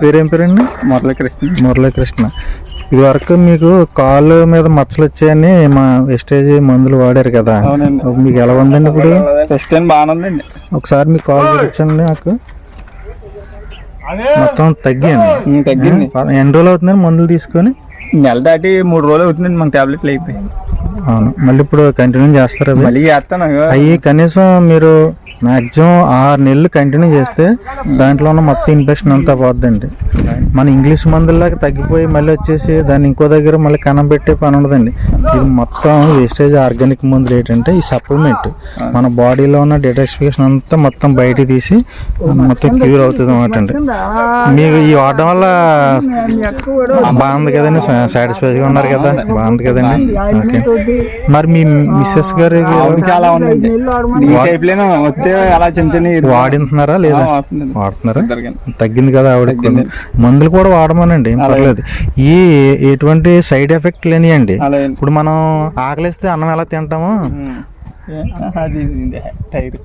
పేరేం పేరండి? మురళీకృష్ణ. మురళీకృష్ణ. ఇది వరకు మీకు కాళ్ళు మీద మచ్చలు వచ్చాయని మా వెస్టేజ్ మందులు వాడారు కదా. మీకు ఎలా ఉందండి ఇప్పుడు? ఫస్ట్ టైం ఒకసారి మీ కాల్ చూపించండి నాకు. మొత్తం తగ్గింది. ఉమ్, తగ్గింది. ఎన్ని రోజులు అవుతుందండి మందులు తీసుకొని? నెల దాటి మూడు రోజులు అవుతుందండి మన టాబ్లెట్లు అయిపోయి అవును. మళ్ళీ ఇప్పుడు కంటిన్యూ చేస్తారు మళ్ళీ చేస్తాను. అవి కనీసం మీరు మాక్సిమం ఆరు నెలలు కంటిన్యూ చేస్తే దాంట్లో ఉన్న మొత్తం ఇన్ఫెక్షన్ అంతా పోద్దండి. మన ఇంగ్లీష్ మందుల్లాగా తగ్గిపోయి మళ్ళీ వచ్చేసి దాన్ని ఇంకో దగ్గర మళ్ళీ కనం పెట్టే పని ఉండదండి. ఇది మొత్తం వేస్టేజ్ ఆర్గానిక్ మందులు ఏంటంటే ఈ సప్లిమెంట్ మన బాడీలో ఉన్న డిటాక్సిఫికేషన్ అంతా మొత్తం బయట తీసి మొత్తం క్యూర్ అవుతుంది అన్నమాట అండి. మీకు ఈ వాడడం వల్ల బాగుంది కదండి సాటిస్ఫైగా ఉన్నారు కదా బాగుంది కదండి. ఓకే. మరి మీ మిస్సెస్ గారి అలా ఉందండి ఈ టైప్లోనే వస్తే అలా చిన్న చిన్న వాడింటున్నారా లేదా. వాడుతున్నారా. తగ్గింది కదా ఆవిడ మందులు కూడా వాడమనండి పర్లేదు. ఈ ఎటువంటి సైడ్ ఎఫెక్ట్ లేనియండి. ఇప్పుడు మనం ఆకలిస్తే అన్నం ఎలా తింటామో. అది టైర్.